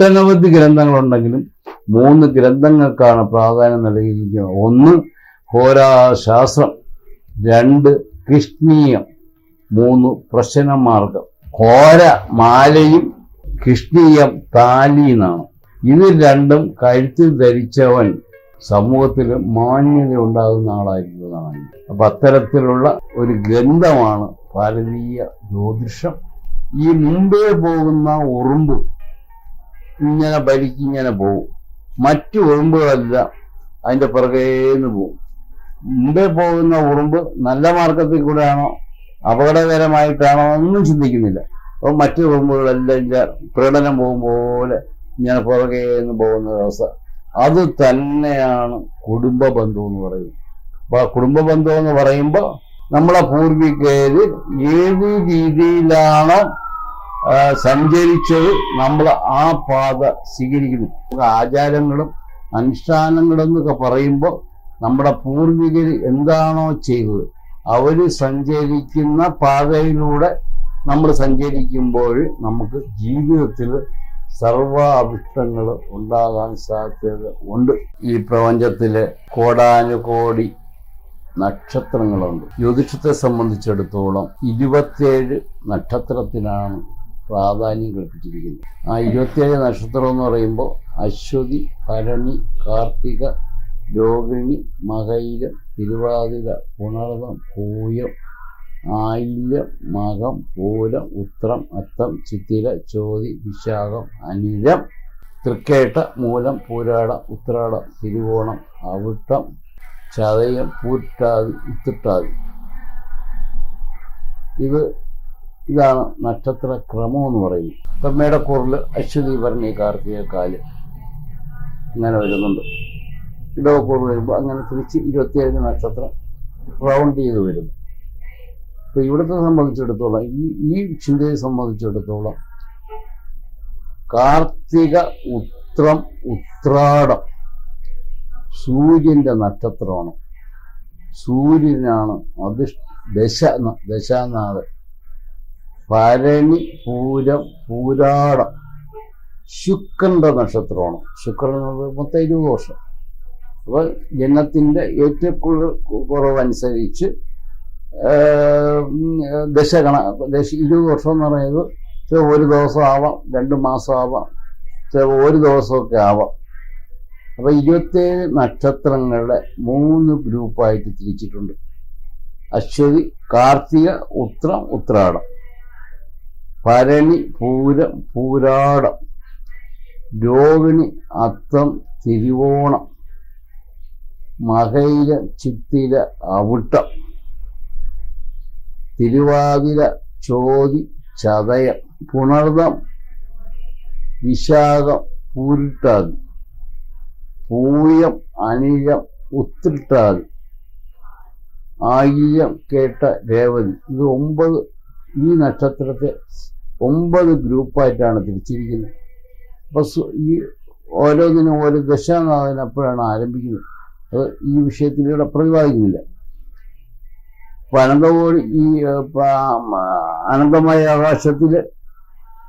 ഒട്ടനവധി ഗ്രന്ഥങ്ങളുണ്ടെങ്കിലും മൂന്ന് ഗ്രന്ഥങ്ങൾക്കാണ് പ്രാധാന്യം നൽകിയിരിക്കുന്നത്. ഒന്ന് ഹോരാശാസ്ത്രം രണ്ട് കൃഷ്ണീയം മൂന്ന് പ്രശ്നമാർഗം. ഹോര മാലയും കൃഷ്ണീയം താലി എന്നാണ്. ഇത് രണ്ടും കഴുത്തിൽ ധരിച്ചവൻ സമൂഹത്തിൽ മാന്യത ഉണ്ടാകുന്ന ആളായിരിക്കുന്നതാണ് അപ്പൊ അത്തരത്തിലുള്ള ഒരു ഗ്രന്ഥമാണ് ഭാരതീയ ജ്യോതിഷം. ഈ മുമ്പേ പോകുന്ന ഉറുമ്പ് ഇങ്ങനെ ഭരിക്ക് ഇങ്ങനെ പോകും മറ്റു ഉറുമ്പുകളല്ല അതിന്റെ പുറകേന്ന് പോകും മുമ്പേ പോകുന്ന ഉറുമ്പ് നല്ല മാർഗത്തിൽ കൂടെയാണോ അപകടകരമായിട്ടാണോ ഒന്നും ചിന്തിക്കുന്നില്ല. അപ്പോൾ മറ്റു ഉറുമ്പുകളെല്ലാം ഇതിന്റെ പ്രകടനം പോകും പോലെ ഇങ്ങനെ പുറകേന്ന് പോകുന്ന അവസ്ഥ അത് തന്നെയാണ് കുടുംബ ബന്ധു എന്ന് പറയുന്നത്. അപ്പൊ കുടുംബ ബന്ധു എന്ന് പറയുമ്പോൾ നമ്മളെ പൂർവികര് ഏത് രീതിയിലാണ് സഞ്ചരിച്ചത് നമ്മൾ ആ പാത സ്വീകരിക്കുന്നു. ആചാരങ്ങളും അനുഷ്ഠാനങ്ങളും എന്നൊക്കെ പറയുമ്പോൾ നമ്മുടെ പൂർവികർ എന്താണോ ചെയ്തത് അവർ സഞ്ചരിക്കുന്ന പാതയിലൂടെ നമ്മൾ സഞ്ചരിക്കുമ്പോൾ നമുക്ക് ജീവിതത്തിൽ സർവ അഭിഷ്ടങ്ങൾ ഉണ്ടാകാൻ സാധ്യത ഉണ്ട്. ഈ പ്രപഞ്ചത്തിലെ കോടാനുകോടി നക്ഷത്രങ്ങളുണ്ട്. ജ്യോതിഷത്തെ സംബന്ധിച്ചിടത്തോളം ഇരുപത്തിയേഴ് നക്ഷത്രത്തിനാണ് പ്രാധാന്യം കൽപ്പിച്ചിരിക്കുന്നു. ആ ഇരുപത്തിയേഴ് നക്ഷത്രം എന്ന് പറയുമ്പോൾ അശ്വതി ഭരണി കാർത്തിക രോഹിണി മകയിരം തിരുവാതിര പുണർവം പൂയം ആയില്യം മകം പൂരം ഉത്രം അത്തം ചിത്തിര ചോതി വിശാഖം അനിരം തൃക്കേട്ട മൂലം പൂരാട ഉത്രാട തിരുവോണം അവിട്ടം ചതയം പൂറ്റാതി ഉത്തിട്ടാതി. ഇത് ഇതാണ് നക്ഷത്ര ക്രമം എന്ന് പറയുന്നത്. ഇപ്പം മേടക്കൂറിൽ അശ്വതി ഭരണി കാർത്തിക കാൽ അങ്ങനെ വരുന്നുണ്ട്. ഇടവക്കൂർ വരുമ്പോൾ അങ്ങനെ തിരിച്ച് ഇരുപത്തിയേഴ് നക്ഷത്രം റൗണ്ട് ചെയ്ത് വരുന്നു. ഇപ്പൊ ഇവിടുത്തെ സംബന്ധിച്ചിടത്തോളം ഈ ഈ ചിന്തയെ സംബന്ധിച്ചിടത്തോളം കാർത്തിക ഉത്രം ഉത്രാടം സൂര്യന്റെ നക്ഷത്രമാണ്. സൂര്യനാണ് അധിഷ് ദശ ദശാനാഥൻ. ദശാനാഥ് ഭരണി പൂരം പൂരാടം. ശുക്രന്റെ നക്ഷത്രമാണ്. ശുക്രൻ മൊത്തം ഇരുപത് വർഷം. അപ്പോൾ ജനത്തിന്റെ ഏറ്റക്കുള്ള കുറവനുസരിച്ച് ദശകണ ദശ ഇരുപത് വർഷം എന്ന് പറയുന്നത് ചില ഒരു ദിവസം ആവാം രണ്ട് മാസം ആവാം ചില ഒരു ദിവസമൊക്കെ ആവാം. അപ്പൊ ഇരുപത്തേഴ് നക്ഷത്രങ്ങളുടെ മൂന്ന് ഗ്രൂപ്പായിട്ട് തിരിച്ചിട്ടുണ്ട്. അശ്വതി കാർത്തിക ഉത്രം ഉത്രാടം. ഭരണി പൂരം പൂരാടം. രോഹിണി അത്തം തിരുവോണം. മകയില ചിത്തിര അവിട്ടം. തിരുവാതിര ചോതി ചതയം. പുണർദം വിശാഖം പൂരിട്ടാതി. പൂയം അനിഴം ഉത്തിട്ടാതി ആയിരം കേട്ട രേവതി. ഇത് ഒമ്പത് ഈ നക്ഷത്രത്തെ ഒമ്പത് ഗ്രൂപ്പായിട്ടാണ് തിരിച്ചിരിക്കുന്നത്. അപ്പൊ സു- ഈ ഓരോന്നിനും ഓരോ ദശാനാഥൻ അപ്പോഴാണ് ആരംഭിക്കുന്നത്. അത് ഈ വിഷയത്തിലൂടെ പ്രതിപാദിക്കുന്നില്ല. അനന്തകോടി ഈ അനന്തമായ ആകാശത്തിൽ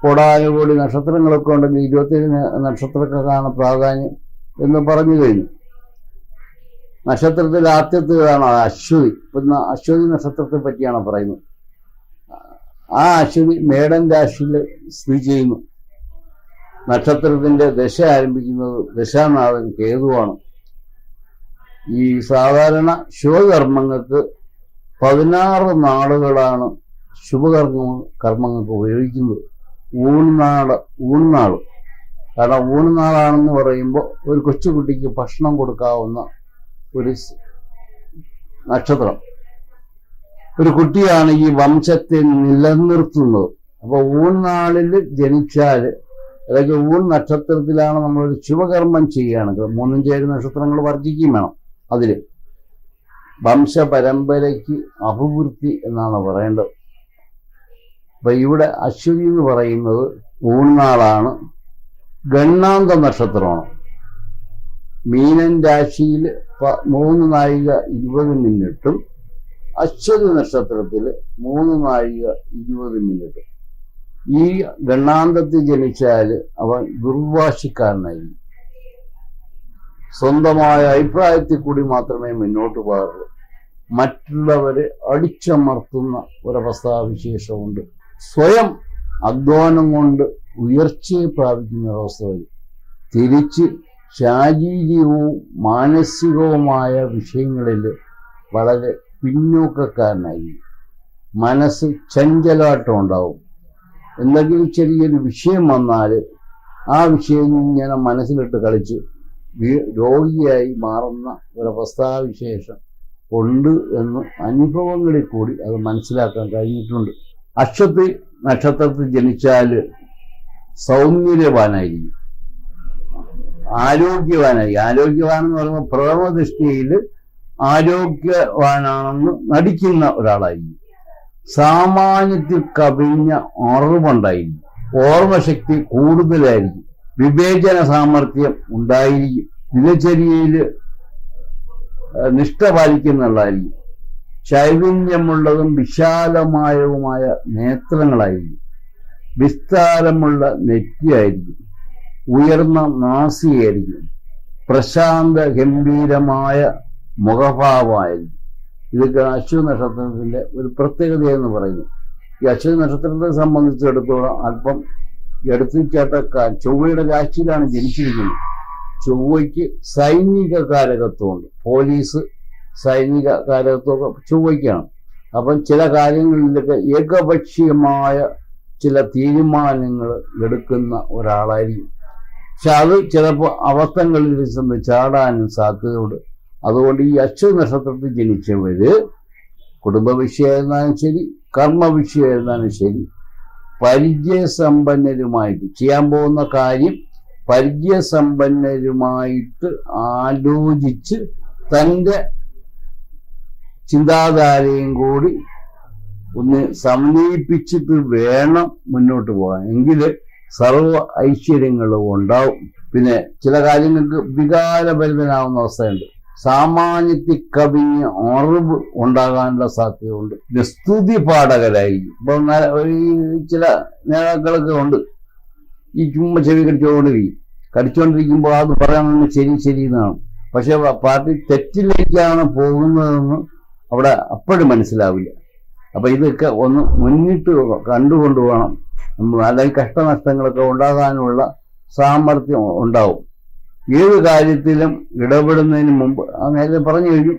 കോടാനുകോടി നക്ഷത്രങ്ങളൊക്കെ ഉണ്ടെങ്കിൽ ഇരുപത്തേഴ് നക്ഷത്രക്കാണ് പ്രാധാന്യം എന്ന് പറഞ്ഞു കഴിഞ്ഞു. നക്ഷത്രത്തിൽ ആദ്യത്തേതാണ് അശ്വതി. ഇപ്പം അശ്വതി നക്ഷത്രത്തെ പറ്റിയാണ് പറയുന്നത്. ആ അശ്വതി മേടൻ രാശിയിൽ സ്ഥിതി ചെയ്യുന്നു. നക്ഷത്രത്തിന്റെ ദശ ആരംഭിക്കുന്നത് ദശാനാഥൻ കേതുവാണ്. ഈ സാധാരണ ശുഭകർമ്മങ്ങൾക്ക് പതിനാറ് നാളുകളാണ് ശുഭകർമ്മ കർമ്മങ്ങൾക്ക് ഉപയോഗിക്കുന്നത്. ഊൺനാൾ ഊൺനാൾ കാരണം ഊൺനാളാണെന്ന് പറയുമ്പോൾ ഒരു കൊച്ചുകുട്ടിക്ക് ഭക്ഷണം കൊടുക്കാവുന്ന ഒരു നക്ഷത്രം. ഒരു കുട്ടിയാണ് ഈ വംശത്തെ നിലനിർത്തുന്നത്. അപ്പൊ ഊൺനാളിൽ ജനിച്ചാൽ അതായത് ഊൺ നക്ഷത്രത്തിലാണ് നമ്മളൊരു ശുഭകർമ്മം ചെയ്യുകയാണെങ്കിൽ മൂന്നും ചേര് നക്ഷത്രങ്ങൾ വർദ്ധിക്കുകയും വേണം അതിൽ വംശപരമ്പരയ്ക്ക് അഭിവൃദ്ധി എന്നാണ് പറയേണ്ടത്. അപ്പൊ ഇവിടെ അശ്വതി എന്ന് പറയുന്നത് ഊൺനാളാണ് ഗണ്ണാന്ത നക്ഷത്രമാണ്. മീനൻ രാശിയിൽ മൂന്ന് നായിക ഇരുപത് മിനിറ്റും അശ്വതി നക്ഷത്രത്തിൽ മൂന്ന് നാഴിക ഇരുപത് മിനിറ്റ്. ഈ ഗണ്ണാന്തത്തിൽ ജനിച്ചാൽ അവൻ ദുർവാശിക്കാരനായിരിക്കും സ്വന്തമായ അഭിപ്രായത്തിൽ കൂടി മാത്രമേ മുന്നോട്ട് പോകാറുള്ളൂ. മറ്റുള്ളവരെ അടിച്ചമർത്തുന്ന ഒരവസ്ഥാവിശേഷമുണ്ട് സ്വയം അധ്വാനം കൊണ്ട് ഉയർച്ചയെ പ്രാപിക്കുന്ന ഒരവസ്ഥ വരും. തിരിച്ച് ശാരീരികവും മാനസികവുമായ വിഷയങ്ങളിൽ വളരെ പിന്നോക്കക്കാരനായി. മനസ്സ് ചഞ്ചലാട്ടം ഉണ്ടാവും. എന്തെങ്കിലും ചെറിയൊരു വിഷയം വന്നാൽ ആ വിഷയം ഇങ്ങനെ മനസ്സിലിട്ട് കളിച്ച് രോഗിയായി മാറുന്ന ഒരവസ്ഥാവിശേഷം ഉണ്ട് എന്ന് അനുഭവങ്ങളിൽ കൂടി അത് മനസ്സിലാക്കാൻ കഴിഞ്ഞിട്ടുണ്ട്. അക്ഷത്തിൽ നക്ഷത്രത്തിൽ ജനിച്ചാൽ സൗന്ദര്യവാനായിരിക്കും ആരോഗ്യവാനായി. ആരോഗ്യവാനെന്ന് പറയുമ്പോൾ പ്രഥമ ദൃഷ്ടിയിൽ ആരോഗ്യവാനാണെന്ന് നടിക്കുന്ന ഒരാളായിരിക്കും സാമാന്യത്തിൽ കവിഞ്ഞ അറിവുണ്ടായിരിക്കും ഓർമ്മശക്തി കൂടുതലായിരിക്കും. വിവേചന സാമർഥ്യം ഉണ്ടായിരിക്കും. ദിനചര്യയിൽ നിഷ്ഠ നിഷ്ഠ പാലിക്കുന്നുള്ളതായിരിക്കും ചൈതന്യമുള്ളതും വിശാലമായതുമായ നേത്രങ്ങളായിരിക്കും. വിസ്താരമുള്ള നെറ്റിയായിരിക്കും. ഉയർന്ന നാസിയായിരിക്കും പ്രശാന്ത ഗംഭീരമായ മുഖഭാവമായിരിക്കും ഇതൊക്കെ അശ്വ നക്ഷത്രത്തിന്റെ ഒരു പ്രത്യേകത എന്ന് പറയുന്നു. ഈ അശ്വ നക്ഷത്രത്തെ സംബന്ധിച്ചിടത്തോളം അല്പം എടുത്തുചാട്ടക്കാർ ചൊവ്വയുടെ രാശിയിലാണ് ജനിച്ചിരിക്കുന്നത്. ചൊവ്വയ്ക്ക് സൈനിക കാരകത്വമുണ്ട് പോലീസ് സൈനിക കാരകത്വമൊക്കെ ചൊവ്വയ്ക്കാണ്. അപ്പം ചില കാര്യങ്ങളിലൊക്കെ ഏകപക്ഷീയമായ ചില തീരുമാനങ്ങൾ എടുക്കുന്ന ഒരാളായിരിക്കും. പക്ഷെ അത് ചിലപ്പോൾ അവസ്ഥകളിൽ ചെന്ന് ചാടാനും സാധ്യതയുണ്ട്. അതുകൊണ്ട് ഈ അശ്വ നക്ഷത്രത്തിൽ ജനിച്ചവര് കുടുംബ വിഷയമായിരുന്നാലും ശരി കർമ്മ വിഷയമായിരുന്നാലും ശരി പരിചയസമ്പന്നരുമായിട്ട് ചെയ്യാൻ പോകുന്ന കാര്യം പരിചയസമ്പന്നരുമായിട്ട് ആലോചിച്ച് തന്റെ ചിന്താധാരയും കൂടി ഒന്ന് സമന്വയിപ്പിച്ചിട്ട് വേണം മുന്നോട്ട് പോകാൻ. എങ്കിൽ സർവ ഐശ്വര്യങ്ങളും ഉണ്ടാവും. പിന്നെ ചില കാര്യങ്ങൾക്ക് വികാരഭരിതനാവുന്ന അവസ്ഥയുണ്ട്. സാമാന്യത്തിൽ കവിഞ്ഞ് അറിവ് ഉണ്ടാകാനുള്ള സാധ്യതയുണ്ട്. സ്തുതി പാടകരായിരിക്കും ഇപ്പൊ ചില നേതാക്കളൊക്കെ ഉണ്ട്. ഈ ചുമ്മാ ചെവി കടിച്ചുകൊണ്ടിരിക്കും. കടിച്ചുകൊണ്ടിരിക്കുമ്പോൾ അത് പറയാമെന്ന് ശരി ശരി എന്നാണ്. പക്ഷെ പാർട്ടി തെറ്റിലേക്കാണ് പോകുന്നതെന്ന് അവിടെ അപ്പോഴും മനസ്സിലാവില്ല. അപ്പൊ ഇതൊക്കെ ഒന്ന് മുന്നിട്ട് കണ്ടുകൊണ്ട് വേണം. അല്ലെങ്കിൽ കഷ്ടനഷ്ടങ്ങളൊക്കെ ഉണ്ടാകാനുള്ള സാമർഥ്യം ഉണ്ടാവും. ഏത് കാര്യത്തിലും ഇടപെടുന്നതിന് മുമ്പ് നേരത്തെ പറഞ്ഞു കഴിഞ്ഞു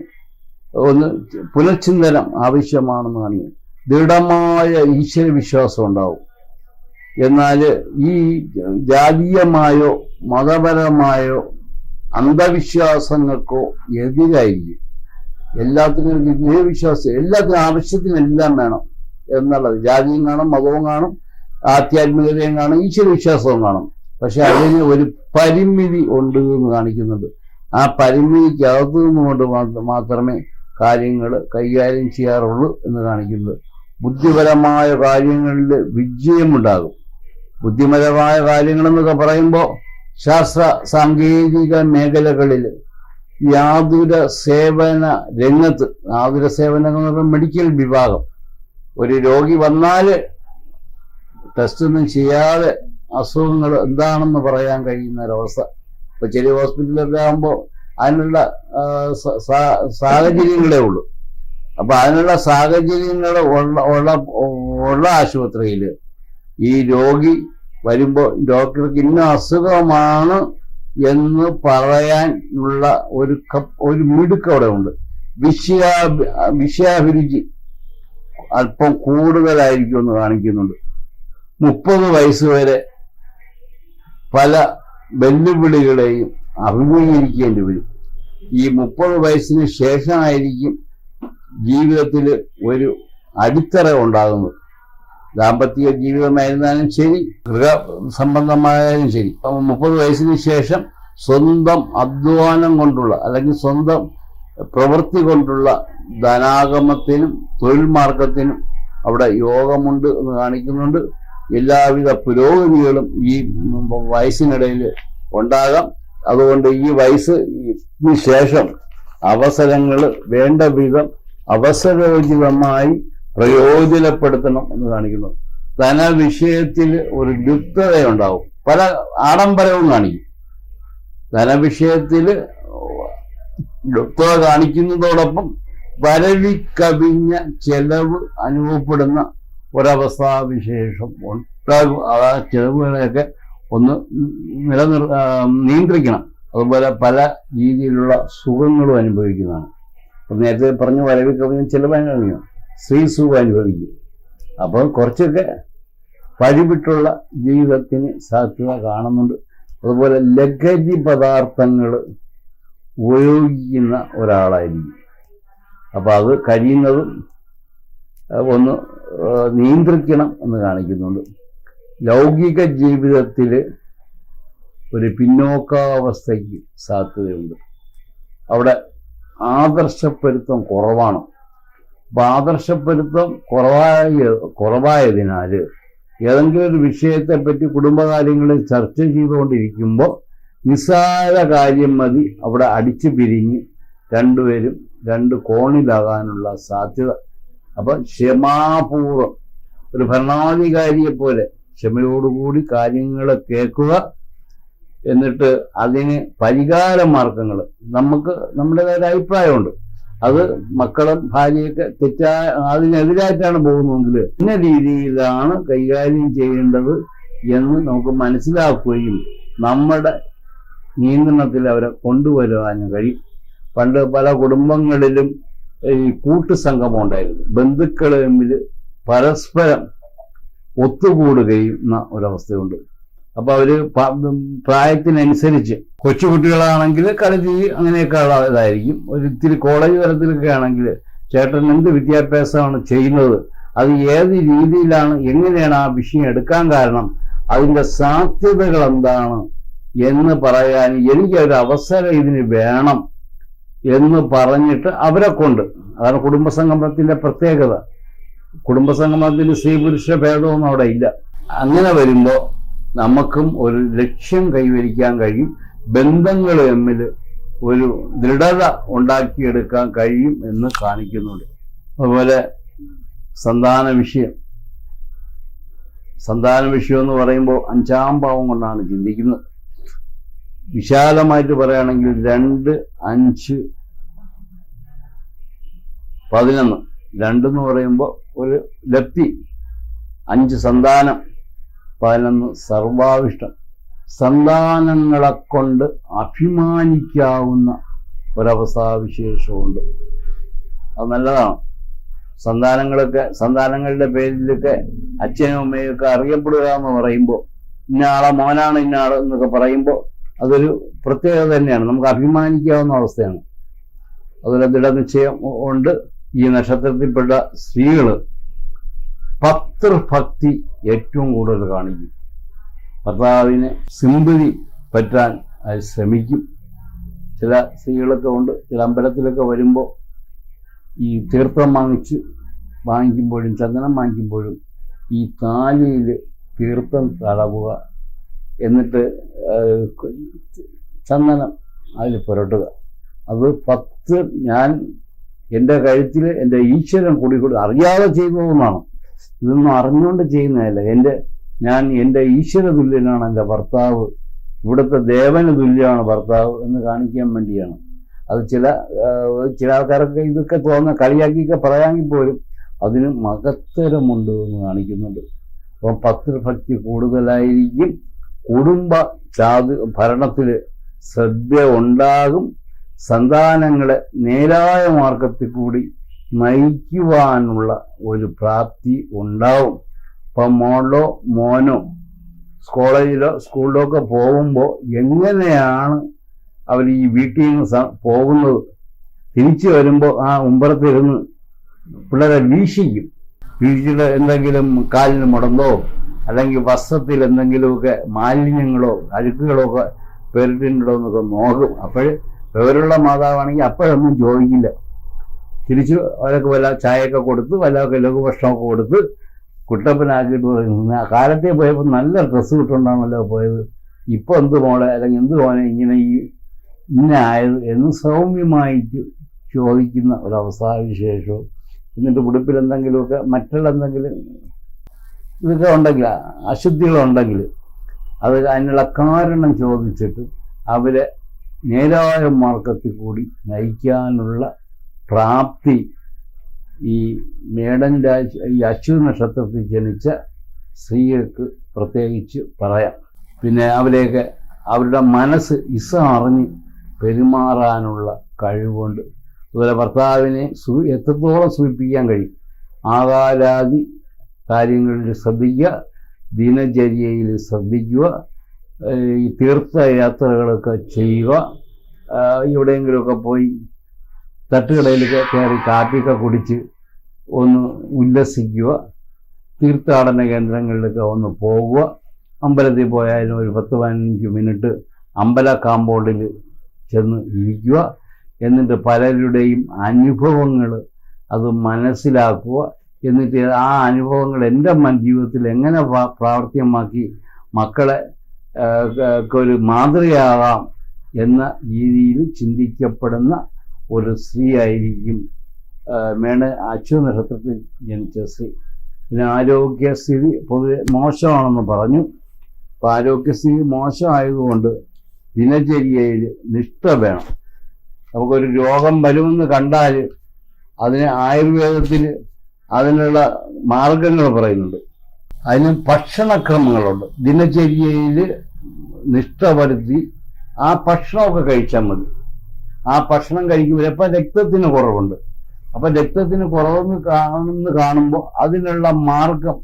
ഒന്ന് പുനഃചിന്തനം ആവശ്യമാണെന്ന് പറഞ്ഞു. ദൃഢമായ ഈശ്വര വിശ്വാസം ഉണ്ടാവും. എന്നാൽ ഈ ജാതീയമായോ മതപരമായോ അന്ധവിശ്വാസങ്ങൾക്കോ എതിരായിരിക്കും. എല്ലാത്തിനും ദൈവവിശ്വാസം എല്ലാത്തിനും ആവശ്യത്തിനെല്ലാം വേണം എന്നുള്ളത്. ജാതിയും കാണും മതവും കാണും ആധ്യാത്മികതയും കാണും ഈശ്വര വിശ്വാസവും കാണും. പക്ഷെ അതിന് ഒരു പരിമിതി ഉണ്ട് എന്ന് കാണിക്കുന്നുണ്ട്. ആ പരിമിതിക്കകത്ത് നിന്നുകൊണ്ട് മാത്ര- മാത്രമേ കാര്യങ്ങൾ കൈകാര്യം ചെയ്യാറുള്ളൂ എന്ന് കാണിക്കുന്നത് ബുദ്ധിപരമായ കാര്യങ്ങളിൽ വിജയമുണ്ടാകും. ബുദ്ധിപരമായ കാര്യങ്ങളെന്നൊക്കെ പറയുമ്പോൾ ശാസ്ത്ര സാങ്കേതിക മേഖലകളിൽ യാതൊരു സേവന രംഗത്ത് യാതൊരു സേവനം എന്ന് പറയുമ്പോൾ മെഡിക്കൽ വിഭാഗം. ഒരു രോഗി വന്നാൽ ടെസ്റ്റൊന്നും ചെയ്യാതെ അസുഖങ്ങൾ എന്താണെന്ന് പറയാൻ കഴിയുന്ന ഒരവസ്ഥ. ഇപ്പൊ ചെറിയ ഹോസ്പിറ്റലൊക്കെ ആകുമ്പോൾ അതിനുള്ള സാഹചര്യങ്ങളേ ഉള്ളൂ. അപ്പൊ അതിനുള്ള സാഹചര്യങ്ങൾ ഉള്ള ഉള്ള ഉള്ള ആശുപത്രിയിൽ ഈ രോഗി വരുമ്പോൾ ഡോക്ടർക്ക് ഇന്ന അസുഖമാണ് എന്ന് പറയാനുള്ള ഒരു ഒരു മിടുക്ക് അവിടെ ഉണ്ട്. വിഷയാ വിഷയാഭിരുചി അല്പം കൂടുതലായിരിക്കും എന്ന് കാണിക്കുന്നുണ്ട്. മുപ്പത് വയസ്സ് വരെ പല വെല്ലുവിളികളെയും അഭിമുഖീകരിക്കേണ്ടി വരും. ഈ മുപ്പത് വയസ്സിന് ശേഷമായിരിക്കും ജീവിതത്തിൽ ഒരു അടിത്തറ ഉണ്ടാകുന്നത്. ദാമ്പത്യ ജീവിതമായിരുന്നാലും ശരി ഗൃഹ സംബന്ധമായാലും ശരി മുപ്പത് വയസ്സിന് ശേഷം സ്വന്തം അധ്വാനം കൊണ്ടുള്ള അല്ലെങ്കിൽ സ്വന്തം പ്രവൃത്തി കൊണ്ടുള്ള ധനാഗമത്തിനും തൊഴിൽ മാർഗത്തിനും അവിടെ യോഗമുണ്ട് എന്ന് കാണിക്കുന്നുണ്ട്. എല്ലാവിധ പുരോഗതികളും ഈ വയസ്സിനിടയിൽ ഉണ്ടാകാം. അതുകൊണ്ട് ഈ വയസ്സ് ശേഷം അവസരങ്ങൾ വേണ്ട വിധം അവസരോചിതമായി പ്രയോജനപ്പെടുത്തണം എന്ന് കാണിക്കുന്നു. ധനവിഷയത്തിൽ ഒരു ലുപ്തതയുണ്ടാവും പല ആഡംബരവും കാണിക്കും. ധനവിഷയത്തിൽ ലുപ്തത കാണിക്കുന്നതോടൊപ്പം വരവി കവിഞ്ഞ ചെലവ് അനുഭവപ്പെടുന്ന ഒരവസ്ഥാവിശേഷം ഉണ്ടാകും ആ ചെലവുകളെയൊക്കെ ഒന്ന് നിലനിർ നിയന്ത്രിക്കണം. അതുപോലെ പല രീതിയിലുള്ള സുഖങ്ങളും അനുഭവിക്കുന്നതാണ്. അപ്പം നേരത്തെ പറഞ്ഞ വരവി കവിഞ്ഞ ചിലവ് അനുഭവിക്കും സ്ത്രീ സുഖം അനുഭവിക്കും. അപ്പോൾ കുറച്ചൊക്കെ വഴിവിട്ടുള്ള ജീവിതത്തിന് സാധ്യത കാണുന്നുണ്ട്. അതുപോലെ ലഹരി പദാർത്ഥങ്ങൾ ഉപയോഗിക്കുന്ന ഒരാളായിരിക്കും. അപ്പോൾ അത് കഴിയുന്നതും ഒന്ന് നിയന്ത്രിക്കണം എന്ന് കാണിക്കുന്നുണ്ട്. ലൗകിക ജീവിതത്തിൽ ഒരു പിന്നോക്കാവസ്ഥയ്ക്ക് സാധ്യതയുണ്ട്. അവിടെ ആദർശപ്പൊരുത്തം കുറവാണ്. അപ്പം ആദർശപ്പൊരുത്തം കുറവായ കുറവായതിനാൽ ഏതെങ്കിലും ഒരു വിഷയത്തെപ്പറ്റി കുടുംബകാര്യങ്ങളിൽ ചർച്ച ചെയ്തുകൊണ്ടിരിക്കുമ്പോൾ നിസ്സാര കാര്യം മതി. അവിടെ അടിച്ചു പിരിഞ്ഞ് രണ്ടുപേരും രണ്ട് കോണിലാകാനുള്ള സാധ്യത അപ്പം ക്ഷമാപൂർവം. ഒരു ഭരണാധികാരിയെ പോലെ ക്ഷമയോടുകൂടി കാര്യങ്ങൾ കേൾക്കുക എന്നിട്ട് അതിന് പരിഹാര മാർഗങ്ങൾ നമുക്ക് നമ്മുടേതായ ഒരു അഭിപ്രായമുണ്ട്. അത് മക്കളും ഭാര്യയൊക്കെ തെറ്റാ അതിനെതിരായിട്ടാണ് പോകുന്നതെങ്കിൽ ഇന്ന രീതിയിലാണ് കൈകാര്യം ചെയ്യേണ്ടത് എന്ന് നമുക്ക് മനസ്സിലാക്കുകയും നമ്മുടെ നിയന്ത്രണത്തിൽ അവരെ കൊണ്ടുവരുവാനും കഴിയും. പണ്ട് പല കുടുംബങ്ങളിലും ഈ കൂട്ടുസംഗമം ഉണ്ടായിരുന്നു ബന്ധുക്കൾ തമ്മിൽ പരസ്പരം ഒത്തുകൂടുകയും ഒരവസ്ഥയുണ്ട്. അപ്പൊ അവർ പ്രായത്തിനനുസരിച്ച് കൊച്ചുകുട്ടികളാണെങ്കിൽ കളിതി അങ്ങനെയൊക്കെ ഉള്ള ഇതായിരിക്കും. ഒരു ഇത്തിരി കോളേജ് തലത്തിലൊക്കെ ആണെങ്കിൽ ചേട്ടൻ എന്ത് വിദ്യാഭ്യാസമാണ് ചെയ്യുന്നത് അത് ഏത് രീതിയിലാണ് എങ്ങനെയാണ് ആ വിഷയം എടുക്കാൻ കാരണം അതിന്റെ സാധ്യതകൾ എന്താണ് എന്ന് പറയാൻ എനിക്ക് ഒരു അവസരം ഇതിന് വേണം. എന്ന് പറഞ്ഞിട്ട് അവരെ കൊണ്ട്. അതാണ് കുടുംബസംഗമത്തിന്റെ പ്രത്യേകത. കുടുംബസംഗമത്തിൽ സ്ത്രീ പുരുഷ ഭേദമൊന്നും അവിടെ ഇല്ല. അങ്ങനെ വരുമ്പോൾ നമുക്കും ഒരു ലക്ഷ്യം കൈവരിക്കാൻ കഴിയും. ബന്ധങ്ങൾ തമ്മിൽ ഒരു ദൃഢത ഉണ്ടാക്കിയെടുക്കാൻ കഴിയും എന്ന് കാണിക്കുന്നുണ്ട്. അതുപോലെ സന്താന വിഷയം. സന്താന വിഷയം എന്ന് പറയുമ്പോൾ അഞ്ചാം ഭാവം കൊണ്ടാണ് ചിന്തിക്കുന്നത്. വിശാലമായിട്ട് പറയുകയാണെങ്കിൽ രണ്ട് അഞ്ച് പതിനൊന്ന്. രണ്ടെന്ന് പറയുമ്പോൾ ഒരു ലപ്തി അഞ്ച് സന്താനം പതിനൊന്ന് സർവാവിഷ്ടം. സന്താനങ്ങളെ കൊണ്ട് അഭിമാനിക്കാവുന്ന ഒരവസ്ഥാവിശേഷമുണ്ട്. അത് നല്ലതാണ്. സന്താനങ്ങളൊക്കെ സന്താനങ്ങളുടെ പേരിലൊക്കെ അച്ഛനും അമ്മയൊക്കെ അറിയപ്പെടുക എന്ന് പറയുമ്പോൾ ഇന്ന ആളെ മോനാണ് ഇന്ന ആൾ എന്നൊക്കെ പറയുമ്പോൾ അതൊരു പ്രത്യേകത തന്നെയാണ്. നമുക്ക് അഭിമാനിക്കാവുന്ന അവസ്ഥയാണ്. അതുപോലെ ദൃഢനിശ്ചയം കൊണ്ട് ഈ നക്ഷത്രത്തിൽപ്പെട്ട സ്ത്രീകൾ ഭക്തൃഭക്തി ഏറ്റവും കൂടുതൽ കാണിക്കും. ഭർത്താവിനെ സിമ്പതി പറ്റാൻ ശ്രമിക്കും. ചില സ്ത്രീകളൊക്കെ ഉണ്ട്. ചില അമ്പലത്തിലൊക്കെ വരുമ്പോൾ ഈ തീർത്ഥം വാങ്ങിച്ച് വാങ്ങിക്കുമ്പോഴും ചന്ദനം വാങ്ങിക്കുമ്പോഴും ഈ താലിയിൽ തീർത്ഥം തടവുക എന്നിട്ട് ചന്ദനം അതിൽ പുരട്ടുക. അത് പത്ത് ഞാൻ എന്റെ കഴുത്തിൽ എന്റെ ഈശ്വരൻ കൂടി കൂടി അറിയാതെ ചെയ്തതെന്നാണ് ഇതൊന്നും അറിഞ്ഞുകൊണ്ട് ചെയ്യുന്നതല്ല. എന്റെ ഞാൻ എന്റെ ഈശ്വര തുല്യനാണ് എന്റെ ഭർത്താവ്. ഇവിടുത്തെ ദേവന് തുല്യമാണ് ഭർത്താവ് എന്ന് കാണിക്കാൻ വേണ്ടിയാണ്. അത് ചില ചില ആൾക്കാരൊക്കെ ഇതൊക്കെ തോന്നുന്ന കളിയാക്കിയൊക്കെ പറയാമെങ്കിൽ പോലും അതിന് മകത്തരമുണ്ട് എന്ന് കാണിക്കുന്നുണ്ട്. അപ്പം പത്രഭക്തി കൂടുതലായിരിക്കും. കുടുംബ ചാതു ഭരണത്തിൽ ശ്രദ്ധ ഉണ്ടാകും. സന്താനങ്ങളെ നേരായ മാർഗത്തിൽ കൂടി നയിക്കുവാനുള്ള ഒരു പ്രാപ്തി ഉണ്ടാവും. ഇപ്പം മോളോ മോനോ കോളേജിലോ സ്കൂളിലോ ഒക്കെ പോകുമ്പോൾ എങ്ങനെയാണ് അവർ ഈ വീട്ടിൽ നിന്ന് പോകുന്നത്? തിരിച്ചു വരുമ്പോൾ ആ ഉമ്പറത്തിരുന്ന് പിള്ളേരെ വീശിക്കും വീശിയുടെ എന്തെങ്കിലും കാലിന് മുടന്തോ? അല്ലെങ്കിൽ വസ്ത്രത്തിൽ എന്തെങ്കിലുമൊക്കെ മാലിന്യങ്ങളോ അഴുക്കുകളോ ഒക്കെ പേരിട്ടുണ്ടോ എന്നൊക്കെ നോക്കും. അപ്പോൾ വിവരമുള്ള മാതാവാണെങ്കിൽ അപ്പോഴൊന്നും ചോദിക്കില്ല. തിരിച്ച് അവരൊക്കെ വല്ല ചായയൊക്കെ കൊടുത്ത് വല്ലതൊക്കെ ലഘുഭക്ഷണമൊക്കെ കൊടുത്ത് കുട്ടപ്പനാക്കിയിട്ട് പറയും "ആ കാലത്തെ പോയപ്പോൾ നല്ല ഡ്രസ്സ് കിട്ടുണ്ടാണല്ലോ പോയത്. ഇപ്പോൾ എന്ത് മോളെ? അല്ലെങ്കിൽ എന്ത് മോനെ ഇങ്ങനെ ഈ ഇന്ന ആയത് എന്ന് സൗമ്യമായിട്ട് ചോദിക്കുന്ന ഒരവസ്ഥാവിശേഷവും എന്നിട്ട് ഉടുപ്പിൽ എന്തെങ്കിലുമൊക്കെ മറ്റുള്ള എന്തെങ്കിലും ഇതൊക്കെ ഉണ്ടെങ്കിൽ അശുദ്ധികളുണ്ടെങ്കിൽ അത് അതിനുള്ള കാരണം ചോദിച്ചിട്ട് അവരെ നേരായ മാർഗത്തിൽ കൂടി നയിക്കാനുള്ള പ്രാപ്തി ഈ മേടൻ രാശി ഈ അശ്വ നക്ഷത്രത്തിൽ ജനിച്ച സ്ത്രീകൾക്ക് പ്രത്യേകിച്ച് പറയാം. പിന്നെ അവരെയൊക്കെ അവരുടെ മനസ്സ് ഇസ അറിഞ്ഞ് പെരുമാറാനുള്ള കഴിവുണ്ട്. അതുപോലെ ഭർത്താവിനെ സൂ എത്രത്തോളം സൂചിപ്പിക്കാൻ കഴിയും? ആകാരാദി കാര്യങ്ങളിൽ ശ്രദ്ധിക്കുക ദിനചര്യയിൽ ശ്രദ്ധിക്കുക ഈ തീർത്ഥയാത്രകളൊക്കെ ചെയ്യുക എവിടെയെങ്കിലുമൊക്കെ പോയി തട്ടുകടയിലൊക്കെ കയറി കാപ്പിയൊക്കെ കുടിച്ച് ഒന്ന് ഉല്ലസിക്കുക തീർത്ഥാടന കേന്ദ്രങ്ങളിലൊക്കെ ഒന്ന് പോകുക അമ്പലത്തിൽ പോയാലും ഒരു പത്ത് പതിനഞ്ച് മിനിറ്റ് അമ്പല കാമ്പൗണ്ടിൽ ചെന്ന് ഇരിക്കുക. എന്നിട്ട് പലരുടെയും അനുഭവങ്ങൾ അത് മനസ്സിലാക്കുക. എന്നിട്ട് ആ അനുഭവങ്ങൾ എന്റെ ജീവിതത്തിൽ എങ്ങനെ പ്രാവർത്തികമാക്കി മക്കളെ ഒരു മാതൃകയാകാം എന്ന രീതിയിൽ ചിന്തിക്കപ്പെടുന്ന ഒരു സ്ത്രീ ആയിരിക്കും മേണ അശ്വ നക്ഷത്രത്തിൽ ജനിച്ച സ്ത്രീ. പിന്നെ ആരോഗ്യസ്ഥിതി പൊതുവെ മോശമാണെന്ന് പറഞ്ഞു. അപ്പോൾ ആരോഗ്യസ്ഥിതി മോശമായതുകൊണ്ട് ദിനചര്യയിൽ നിഷ്ഠ വേണം. നമുക്കൊരു രോഗം വരുമെന്ന് കണ്ടാൽ അതിനെ ആയുർവേദത്തിൽ അതിനുള്ള മാർഗങ്ങൾ പറയുന്നുണ്ട്. അതിന് ഭക്ഷണക്രമങ്ങളുണ്ട്. ദിനചര്യയിൽ നിഷ്ഠ വരുത്തി ആ ഭക്ഷണമൊക്കെ കഴിച്ചാൽ മതി. ആ ഭക്ഷണം കഴിക്കുമ്പോൾ എപ്പോൾ രക്തത്തിന് കുറവുണ്ട്. അപ്പം രക്തത്തിന് കുറവെന്ന് കാണുന്ന കാണുമ്പോൾ അതിനുള്ള മാർഗം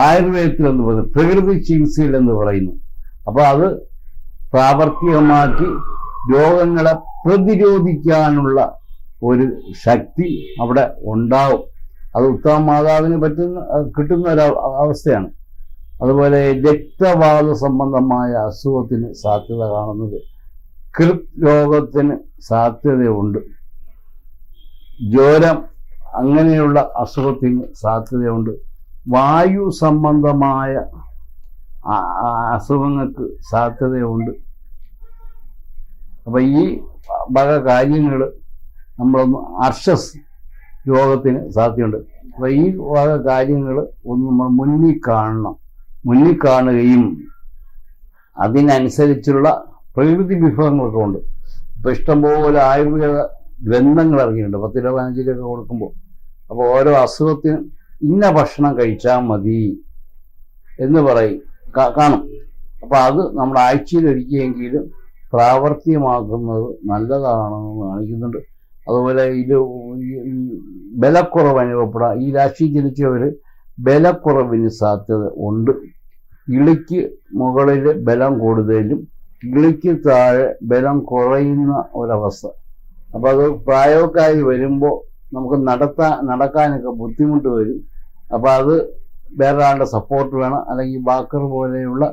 ആയുർവേദത്തിൽ എന്ന് പറയുന്നു. പ്രകൃതി ചികിത്സയിൽ എന്ന് പറയുന്നു. അപ്പോൾ അത് പ്രാവർത്തികമാക്കി രോഗങ്ങളെ പ്രതിരോധിക്കാനുള്ള ഒരു ശക്തി അവിടെ ഉണ്ടാവും. അത് ഉത്തമ മാതാവിന് പറ്റുന്ന കിട്ടുന്ന ഒരു അവസ്ഥയാണ്. അതുപോലെ രക്തവാത സംബന്ധമായ അസുഖത്തിന് സാധ്യത കാണുന്നത് കൃത് രോഗത്തിന് സാധ്യതയുണ്ട്. ജ്വരം അങ്ങനെയുള്ള അസുഖത്തിന് സാധ്യതയുണ്ട്. വായു സംബന്ധമായ അസുഖങ്ങൾക്ക് സാധ്യതയുണ്ട്. അപ്പം ഈ വക കാര്യങ്ങൾ നമ്മളൊന്ന് അർഷസ് രോഗത്തിന് സാധ്യതയുണ്ട്. അപ്പൊ ഈ വക കാര്യങ്ങൾ ഒന്ന് നമ്മൾ മുന്നിൽ കാണണം. മുന്നിൽ കാണുകയും അതിനനുസരിച്ചുള്ള പ്രകൃതി വിഭവങ്ങളൊക്കെ ഉണ്ട്. ഇപ്പൊ ഇഷ്ടംപോലെ ആയുർവേദ ഗ്രന്ഥങ്ങൾ ഇറങ്ങിയിട്ടുണ്ട്. പത്ത് രൂപ പതിനഞ്ച് കൊടുക്കുമ്പോൾ. അപ്പോൾ ഓരോ അസുഖത്തിനും ഇന്ന ഭക്ഷണം കഴിച്ചാൽ മതി എന്ന് പറയും. കാണും. അപ്പോൾ അത് നമ്മൾ ആഴ്ചയിൽ ഒരിക്കലെങ്കിലും പ്രാവർത്തികമാക്കുന്നത് നല്ലതാണെന്ന് കാണിക്കുന്നുണ്ട്. അതുപോലെ ഇത് ബലക്കുറവ് അനുഭവപ്പെടാം. ഈ രാശി ജനിച്ചവർ ബലക്കുറവിന് സാധ്യത ഉണ്ട്. ഇളിക്ക് മുകളിൽ ബലം കൂടുതലും ഇളിക്ക് താഴെ ബലം കുറയുന്ന ഒരവസ്ഥ. അപ്പോൾ അത് പ്രായമൊക്കെയായി വരുമ്പോൾ നമുക്ക് നടത്താൻ നടക്കാനൊക്കെ ബുദ്ധിമുട്ട് വരും. അപ്പോൾ അത് വേറെ ആളുടെ സപ്പോർട്ട് വേണം. അല്ലെങ്കിൽ ബാക്കർ പോലെയുള്ള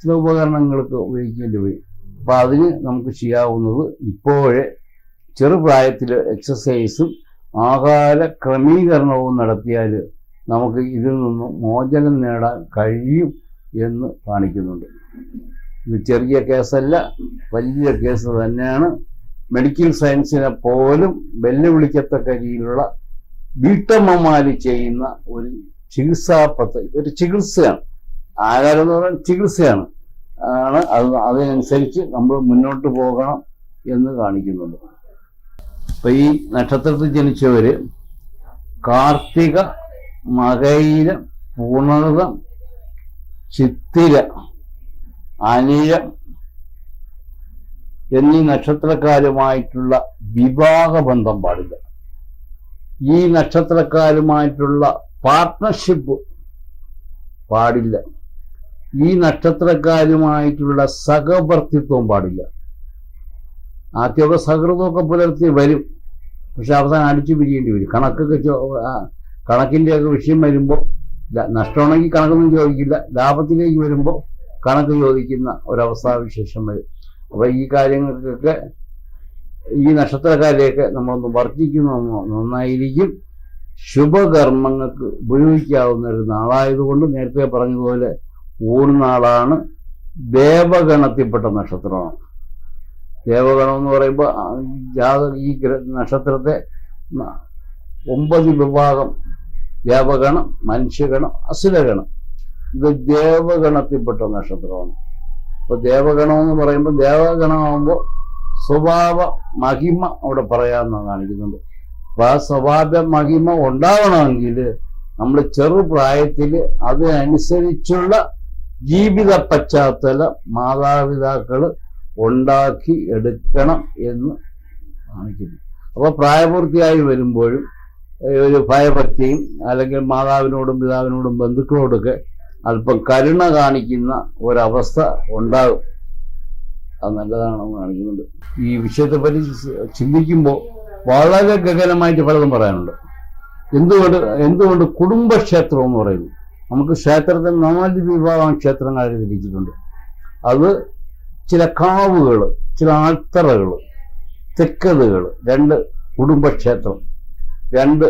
ചില ഉപകരണങ്ങൾക്ക് ഉപയോഗിക്കേണ്ടി വരും. അപ്പോൾ അതിന് നമുക്ക് ചെയ്യാവുന്നത് ഇപ്പോഴേ ചെറുപ്രായത്തിൽ എക്സസൈസും ആഹാര ക്രമീകരണവും നടത്തിയാൽ നമുക്ക് ഇതിൽ നിന്നും മോചനം നേടാൻ കഴിയും എന്ന് കാണിക്കുന്നുണ്ട്. ഇത് ചെറിയ കേസല്ല വലിയ കേസ് തന്നെയാണ്. മെഡിക്കൽ സയൻസിനെ പോലും വെല്ലുവിളിക്കത്തക്ക രീതിയിലുള്ള വീട്ടമ്മമാർ ചെയ്യുന്ന ഒരു ചികിത്സാ പദ്ധതി. ഒരു ചികിത്സയാണ്. ആകാരം എന്ന് പറയുന്നത് ചികിത്സയാണ്. ആണ് അത് അതിനനുസരിച്ച് നമ്മൾ മുന്നോട്ട് പോകണം എന്ന് കാണിക്കുന്നുണ്ട്. അപ്പൊ ഈ നക്ഷത്രത്തിൽ ജനിച്ചവര് കാർത്തിക മകയില പൂണർതം ചിത്തിര അനിഴം എന്നീ നക്ഷത്രക്കാരുമായിട്ടുള്ള വിവാഹ ബന്ധം പാടില്ല. ഈ നക്ഷത്രക്കാരുമായിട്ടുള്ള പാർട്ട്ണർഷിപ്പ് പാടില്ല. ഈ നക്ഷത്രക്കാരുമായിട്ടുള്ള സഹവർത്തിത്വം പാടില്ല. ആദ്യമൊക്കെ സഹൃദമൊക്കെ പുലർത്തി വരും. പക്ഷെ അവസാനം അടിച്ചു പിരിയേണ്ടി വരും. കണക്കൊക്കെ കണക്കിന്റെയൊക്കെ വിഷയം വരുമ്പോൾ നഷ്ടമാണെങ്കിൽ കണക്കൊന്നും ചോദിക്കില്ല. ലാഭത്തിലേക്ക് വരുമ്പോൾ കണക്ക് ചോദിക്കുന്ന ഒരവസ്ഥാവിശേഷം വരും. അപ്പോൾ ഈ കാര്യങ്ങൾക്കൊക്കെ ഈ നക്ഷത്രക്കാരെയൊക്കെ നമ്മളൊന്ന് വർദ്ധിക്കുന്ന നന്നായിരിക്കും. ശുഭകർമ്മങ്ങൾക്ക് ഉപയോഗിക്കാവുന്ന ഒരു നാളായതുകൊണ്ട് നേരത്തെ പറഞ്ഞതുപോലെ ഊർനാളാണ് ദേവഗണത്തിൽപ്പെട്ട നക്ഷത്രമാണ്. ദേവഗണം എന്ന് പറയുമ്പോൾ ജാത ഈ നക്ഷത്രത്തെ ഒമ്പത് വിഭാഗം. ദേവഗണം മനുഷ്യഗണം അസുരഗണം. ഇത് ദേവഗണത്തിൽപ്പെട്ട നക്ഷത്രമാണ്. അപ്പോൾ ദേവഗണം എന്ന് പറയുമ്പോൾ ദേവഗണമാകുമ്പോൾ സ്വഭാവ മഹിമ അവിടെ പറയാമെന്ന് കാണിക്കുന്നുണ്ട് അപ്പൊ ആ സ്വഭാവ മഹിമ ഉണ്ടാവണമെങ്കിൽ നമ്മൾ ചെറുപ്രായത്തിൽ അതിനനുസരിച്ചുള്ള ജീവിത പശ്ചാത്തലം മാതാപിതാക്കൾ ഉണ്ടാക്കി എടുക്കണം എന്ന് കാണിക്കുന്നു. അപ്പോൾ പ്രായപൂർത്തിയായി വരുമ്പോഴും ഒരു ഭയഭക്തിയും അല്ലെങ്കിൽ മാതാവിനോടും പിതാവിനോടും ബന്ധുക്കളോടൊക്കെ അല്പം കരുണ കാണിക്കുന്ന ഒരവസ്ഥ ഉണ്ടാകും. അത് നല്ലതാണെന്ന് കാണിക്കുന്നുണ്ട്. ഈ വിഷയത്തെപ്പറ്റി ചിന്തിക്കുമ്പോൾ വളരെ ഗഗനമായിട്ട് പലതും പറയാനുണ്ട്. എന്തുകൊണ്ട് എന്തുകൊണ്ട് കുടുംബക്ഷേത്രം എന്ന് പറയുന്നു? നമുക്ക് ക്ഷേത്രത്തിൽ നാല് വിഭാഗം ക്ഷേത്രങ്ങൾ തിരിച്ചിട്ടുണ്ട് അത് ചില കാവുകൾ ചില ആൾത്തറകൾ തെക്കതുകൾ രണ്ട് കുടുംബക്ഷേത്രം രണ്ട്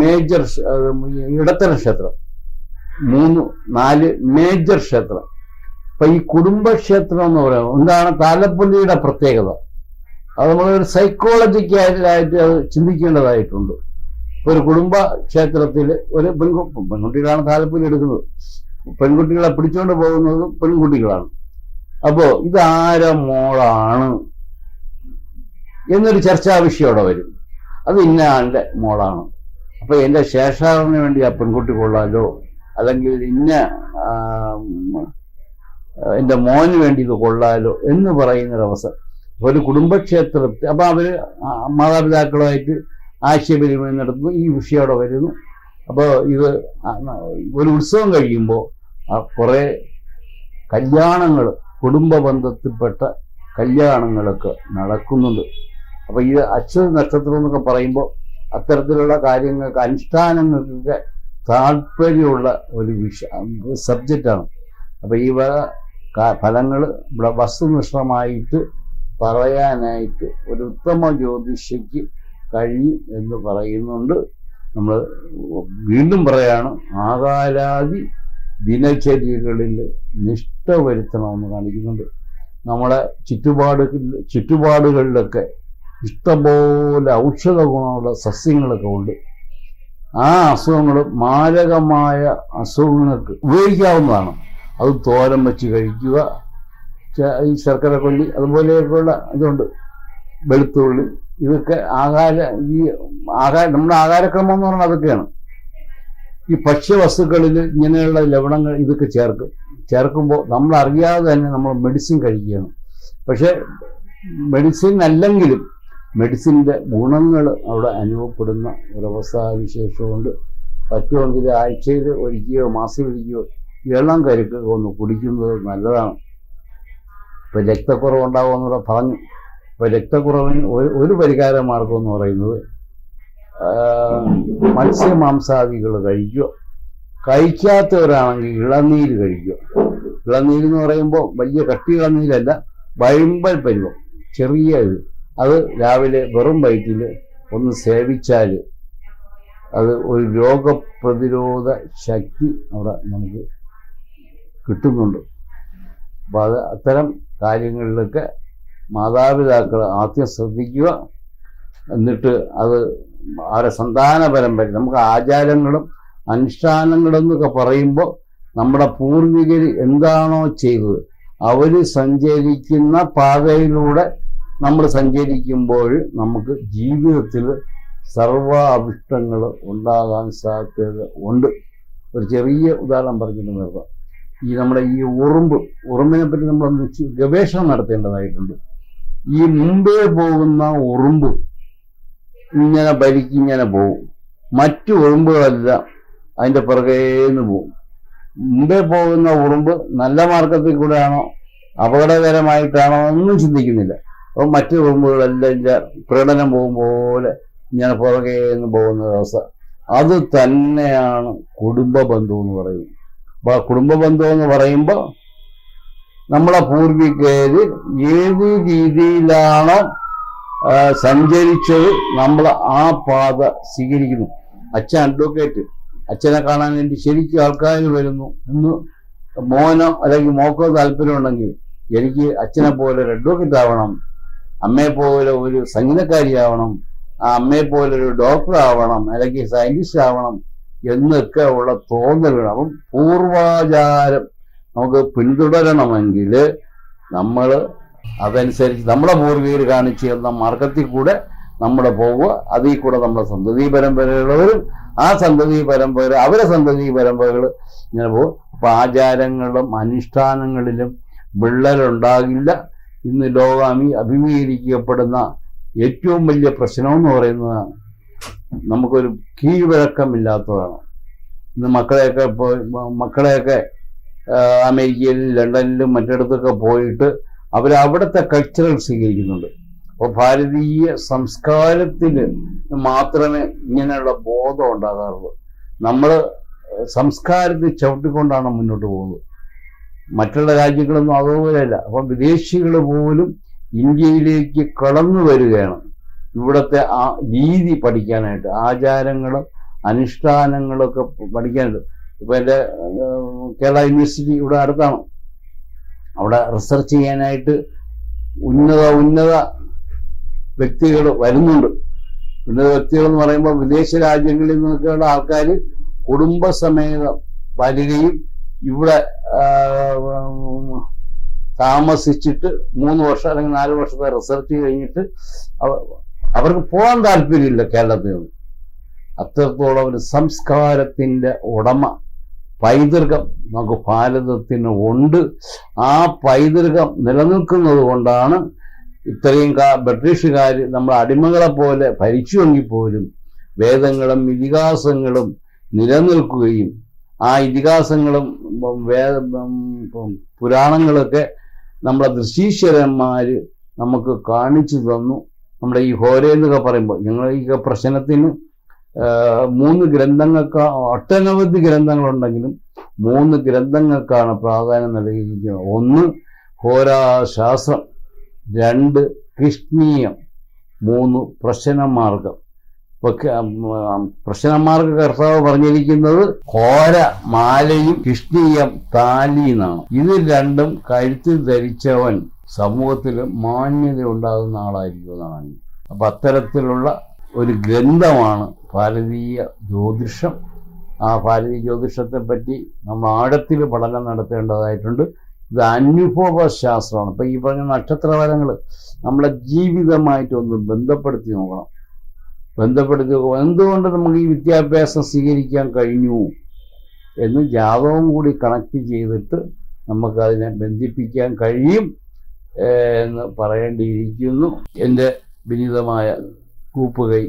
മേജർ ഇടത്തര ക്ഷേത്രം മൂന്ന് നാല് മേജർ ക്ഷേത്രം. അപ്പൊ ഈ കുടുംബക്ഷേത്രം എന്ന് പറയുന്നത് എന്താണ് താലപ്പൊലിയുടെ പ്രത്യേകത? അത് നമ്മളൊരു സൈക്കോളജിക്കലായിട്ട് അത് ചിന്തിക്കേണ്ടതായിട്ടുണ്ട്. ഒരു കുടുംബ ക്ഷേത്രത്തിൽ ഒരു പെൺകു പെൺകുട്ടികളാണ് താലപ്പൊലി എടുക്കുന്നത്. പെൺകുട്ടികളെ പിടിച്ചുകൊണ്ട് പോകുന്നത് പെൺകുട്ടികളാണ്. അപ്പോ ഇതാര മോളാണ്? എന്നൊരു ചർച്ചാ വിഷയം അവിടെ വരും. അത് ഇന്ന ആളുടെ മോളാണ്. അപ്പൊ എന്റെ ശേഷാറിന് വേണ്ടി ആ പെൺകുട്ടി കൊള്ളാലോ? അല്ലെങ്കിൽ ഇന്ന എന്റെ മോന് വേണ്ടി ഇത് കൊള്ളാലോ എന്ന് പറയുന്നൊരവസ്ഥ. ഒരു കുടുംബക്ഷേത്രത്തിൽ അപ്പൊ അവർ മാതാപിതാക്കളുമായിട്ട് ആശയവിനിമയം നടത്തുന്നു. ഈ വിഷയം അവിടെ വരുന്നു. അപ്പോൾ ഇത് ഒരു ഉത്സവം കഴിയുമ്പോൾ കുറെ കല്യാണങ്ങൾ കുടുംബ ബന്ധത്തിൽപ്പെട്ട കല്യാണങ്ങളൊക്കെ നടക്കുന്നുണ്ട്. അപ്പൊ ഈ അച്ഛൻ നക്ഷത്രം എന്നൊക്കെ പറയുമ്പോൾ അത്തരത്തിലുള്ള കാര്യങ്ങൾക്ക് അനുഷ്ഠാനങ്ങൾക്കൊക്കെ താല്പര്യമുള്ള ഒരു വിഷ സബ്ജക്റ്റാണ്. അപ്പൊ ഈ ഫലങ്ങൾ വസ്തുനിഷ്ഠമായിട്ട് പറയാനായിട്ട് ഒരു ഉത്തമ ജ്യോതിഷയ്ക്ക് കഴിയും എന്ന് പറയുന്നുണ്ട്. നമ്മൾ വീണ്ടും പറയാണ് ആകാരാദി ദിനചര്യകളിൽ നിഷ്ഠ വരുത്തണമെന്ന് കാണിക്കുന്നുണ്ട്. നമ്മളെ ചുറ്റുപാടുകളിൽ ചുറ്റുപാടുകളിലൊക്കെ ഇഷ്ടംപോലെ ഔഷധ ഗുണമുള്ള സസ്യങ്ങളൊക്കെ ഉണ്ട്. ആ അസുഖങ്ങൾ മാരകമായ അസുഖങ്ങൾക്ക് ഉപയോഗിക്കാവുന്നതാണ്. അത് തോരൻ വെച്ച് കഴിക്കുക ഈ ശർക്കര കൊല്ലി അതുപോലെയൊക്കെയുള്ള ഇതുണ്ട്. വെളുത്തുള്ളി ഇതൊക്കെ ആഹാര ഈ ആഹാര നമ്മുടെ ആഹാരക്രമം എന്ന് പറഞ്ഞാൽ അതൊക്കെയാണ്. ഈ ഭക്ഷ്യവസ്തുക്കളിൽ ഇങ്ങനെയുള്ള ലവണങ്ങൾ ഇതൊക്കെ ചേർക്കും. ചേർക്കുമ്പോൾ നമ്മൾ അറിയാതെ തന്നെ നമ്മൾ മെഡിസിൻ കഴിക്കുകയാണ്. പക്ഷേ മെഡിസിൻ അല്ലെങ്കിലും മെഡിസിന്റെ ഗുണങ്ങൾ അവിടെ അനുഭവപ്പെടുന്ന ഒരവസ്ഥാവിശേഷമുണ്ട് പറ്റുമെങ്കിൽ ആഴ്ചയിൽ ഒരിക്കുകയോ മാസം ഒരിക്കുകയോ ഇളം കരുക്ക് ഒന്ന് കുടിക്കുന്നത് നല്ലതാണ്. ഇപ്പം രക്തക്കുറവ് ഉണ്ടാകുമെന്നൂടെ പറഞ്ഞു. ഇപ്പോൾ രക്തക്കുറവിന് ഒരു പരിഹാര മാർഗം എന്ന് പറയുന്നത് മത്സ്യമാംസാദികൾ കഴിക്കുക. കഴിക്കാത്തവരാണെങ്കിൽ ഇളനീര് കഴിക്കുക. ഇളനീര് എന്ന് പറയുമ്പോൾ വലിയ കട്ടി ഇളനീരല്ല വഴുമ്പൽ പരുവം. ചെറിയ ഇത്. അത് രാവിലെ വെറും വയറ്റിൽ ഒന്ന് സേവിച്ചാൽ അത് ഒരു രോഗപ്രതിരോധ ശക്തി അവിടെ നമുക്ക് കിട്ടുന്നുണ്ട്. അപ്പം അത് അത്തരം കാര്യങ്ങളിലൊക്കെ മാതാപിതാക്കൾ ആദ്യം ശ്രദ്ധിക്കുക. എന്നിട്ട് അത് അവരുടെ സന്താന പരമ്പര നമുക്ക് ആചാരങ്ങളും അനുഷ്ഠാനങ്ങളും എന്നൊക്കെ പറയുമ്പോൾ നമ്മുടെ പൂർവികർ എന്താണോ ചെയ്തത് അവർ സഞ്ചരിക്കുന്ന പാതയിലൂടെ നമ്മൾ സഞ്ചരിക്കുമ്പോൾ നമുക്ക് ജീവിതത്തിൽ സർവ അഭിഷ്ടങ്ങൾ ഉണ്ടാകാൻ സാധ്യത ഉണ്ട്. ഒരു ചെറിയ ഉദാഹരണം പറഞ്ഞിട്ട് നിർത്താം. ഈ നമ്മുടെ ഈ ഉറുമ്പ് ഉറുമ്പിനെ പറ്റി നമ്മൾ ഗവേഷണം നടത്തേണ്ടതായിട്ടുണ്ട്. ഈ മുമ്പേ പോകുന്ന ഉറുമ്പ് ഇങ്ങനെ ഭരിക്കിങ്ങനെ പോകും മറ്റു ഉറുമ്പുകളെല്ലാം അതിന്റെ പുറകേന്ന് പോകും മുമ്പേ പോകുന്ന ഉറുമ്പ് നല്ല മാർഗത്തിൽ കൂടെയാണോ അപകടകരമായിട്ടാണോ ഒന്നും ചിന്തിക്കുന്നില്ല. അപ്പോൾ മറ്റു ഉറുമ്പുകളെല്ലാം ഇല്ല. പ്രകടനം പോകും പോലെ ഇങ്ങനെ പുറകേന്ന് പോകുന്ന അവസ്ഥ. അത് തന്നെയാണ് കുടുംബ ബന്ധു എന്ന് പറയുന്നത്. അപ്പൊ ആ കുടുംബ ബന്ധു എന്ന് പറയുമ്പോൾ നമ്മളെ പൂർവികര് ഏത് രീതിയിലാണോ സഞ്ചരിച്ചത് നമ്മൾ ആ പാത സ്വീകരിക്കുന്നു. അച്ഛൻ അഡ്വക്കേറ്റ് അച്ഛനെ കാണാൻ വേണ്ടി ശരിക്കും ആൾക്കാർ വരുന്നു എന്ന് മോനോ അല്ലെങ്കിൽ മോക്കോ താല്പര്യമുണ്ടെങ്കിൽ എനിക്ക് അച്ഛനെ പോലെ ഒരു അഡ്വക്കേറ്റ് ആവണം. അമ്മയെ പോലെ ഒരു സംഗീതക്കാരിയാവണം ആ അമ്മയെ പോലെ ഒരു ഡോക്ടർ ആവണം അല്ലെങ്കിൽ സയന്റിസ്റ്റ് ആവണം എന്നൊക്കെ ഉള്ള തോന്നലുകൾ. അപ്പം പൂർവാചാരം നമുക്ക് പിന്തുടരണമെങ്കിൽ നമ്മൾ അതനുസരിച്ച് നമ്മുടെ പൂർവികർ കാണിച്ചു തന്ന മാർഗത്തിൽ കൂടെ നമ്മൾ പോവുക. അതിൽ കൂടെ നമ്മുടെ സന്തതി പരമ്പരയുള്ളവരും ആ സന്തതി പരമ്പര അവരെ സന്തതി പരമ്പരകൾ ഇങ്ങനെ പോകും. അപ്പൊ ആചാരങ്ങളിലും അനുഷ്ഠാനങ്ങളിലും വിള്ളലുണ്ടാകില്ല. ഇന്ന് ലോകാമി അഭിമുഖീകരിക്കപ്പെടുന്ന ഏറ്റവും വലിയ പ്രശ്നമെന്ന് പറയുന്നതാണ് പറയുന്നത് നമുക്കൊരു കീഴ്വഴക്കമില്ലാത്തതാണ്. ഇന്ന് മക്കളെയൊക്കെ മക്കളെയൊക്കെ അമേരിക്കയിലും ലണ്ടനിലും മറ്റിടത്തൊക്കെ പോയിട്ട് അവർ അവിടുത്തെ കൾച്ചറൽ സ്വീകരിക്കുന്നുണ്ട്. അപ്പോൾ ഭാരതീയ സംസ്കാരത്തിൽ മാത്രമേ ഇങ്ങനെയുള്ള ബോധം ഉണ്ടാകാറുള്ളൂ. നമ്മൾ സംസ്കാരത്തിൽ ചവിട്ടിക്കൊണ്ടാണ് മുന്നോട്ട് പോകുന്നത്. മറ്റുള്ള രാജ്യങ്ങളൊന്നും അതുപോലെയല്ല അപ്പം വിദേശികൾ പോലും ഇന്ത്യയിലേക്ക് കടന്നു വരികയാണ്. ഇവിടുത്തെ ആ രീതി പഠിക്കാനായിട്ട് ആചാരങ്ങളും അനുഷ്ഠാനങ്ങളൊക്കെ പഠിക്കാനുണ്ട് ഇപ്പൊ എന്റെ കേരള യൂണിവേഴ്സിറ്റി ഇവിടെ അടുത്താണ്. അവിടെ റിസർച്ച് ചെയ്യാനായിട്ട് ഉന്നത ഉന്നത വ്യക്തികൾ വരുന്നുണ്ട്. ഉന്നത വ്യക്തികൾ എന്ന് പറയുമ്പോൾ വിദേശ രാജ്യങ്ങളിൽ നിന്നൊക്കെയുള്ള ആൾക്കാർ കുടുംബസമേതം വരികയും ഇവിടെ താമസിച്ചിട്ട് മൂന്ന് വർഷം അല്ലെങ്കിൽ നാല് വർഷത്തെ റിസർച്ച് കഴിഞ്ഞിട്ട് അവ- അവർക്ക് പോകാൻ താല്പര്യമില്ല കേരളത്തിൽ നിന്ന്. അത്രത്തോളം ഒരു സംസ്കാരത്തിന്റെ ഉടമ പൈതൃകം നമുക്ക് ഭാരതത്തിന് ഉണ്ട്. ആ പൈതൃകം നിലനിൽക്കുന്നത് കൊണ്ടാണ് ഇത്രയും കാ ബ്രിട്ടീഷുകാർ നമ്മളെ അടിമകളെ പോലെ ഭരിച്ചുവെങ്കിൽ പോലും വേദങ്ങളും ഇതിഹാസങ്ങളും നിലനിൽക്കുകയും ആ ഇതിഹാസങ്ങളും വേദ പുരാണങ്ങളൊക്കെ നമ്മളെ ദൃശീശ്വരന്മാർ നമുക്ക് കാണിച്ചു തന്നു. നമ്മുടെ ഈ ഹോര എന്നൊക്കെ പറയുമ്പോൾ ഞങ്ങൾ ഈ പ്രശ്നത്തിന് മൂന്ന് ഗ്രന്ഥങ്ങൾക്ക് ഒട്ടനവധി ഗ്രന്ഥങ്ങളുണ്ടെങ്കിലും മൂന്ന് ഗ്രന്ഥങ്ങൾക്കാണ് പ്രാധാന്യം നൽകിയിരിക്കുന്നത്. ഒന്ന് ഹോരാശാസ്ത്രം രണ്ട് കൃഷ്ണീയം മൂന്ന് പ്രശ്നമാർഗം. പ്രശ്നമാർഗ കർത്താവ് പറഞ്ഞിരിക്കുന്നത് ഹോര മാലയും കൃഷ്ണീയം താലി എന്നാണ്. ഇത് രണ്ടും കഴുത്തിൽ ധരിച്ചവൻ സമൂഹത്തിൽ മാന്യത ഉണ്ടാകുന്ന ആളായിരിക്കും എന്നാണ്. അപ്പൊ അത്തരത്തിലുള്ള ഒരു ഗ്രന്ഥമാണ് ഭാരതീയ ജ്യോതിഷം. ആ ഭാരതീയ ജ്യോതിഷത്തെ പറ്റി നമ്മൾ ആഴത്തിൽ പഠനം നടത്തേണ്ടതായിട്ടുണ്ട്. ഇത് അനുഭവ ശാസ്ത്രമാണ് ഇപ്പൊ ഈ പറഞ്ഞ നക്ഷത്രഫലങ്ങൾ നമ്മളെ ജീവിതമായിട്ടൊന്ന് ബന്ധപ്പെടുത്തി നോക്കണം. ബന്ധപ്പെടുത്തി നോക്കണം. എന്തുകൊണ്ട് നമുക്ക് ഈ വിദ്യാഭ്യാസം സ്വീകരിക്കാൻ കഴിഞ്ഞു എന്ന് ജാതകം കൂടി കണക്ട് ചെയ്തിട്ട് നമുക്കതിനെ ബന്ധിപ്പിക്കാൻ കഴിയും എന്ന് പറയേണ്ടിയിരിക്കുന്നു. എന്റെ വിനീതമായ கூப்புகை.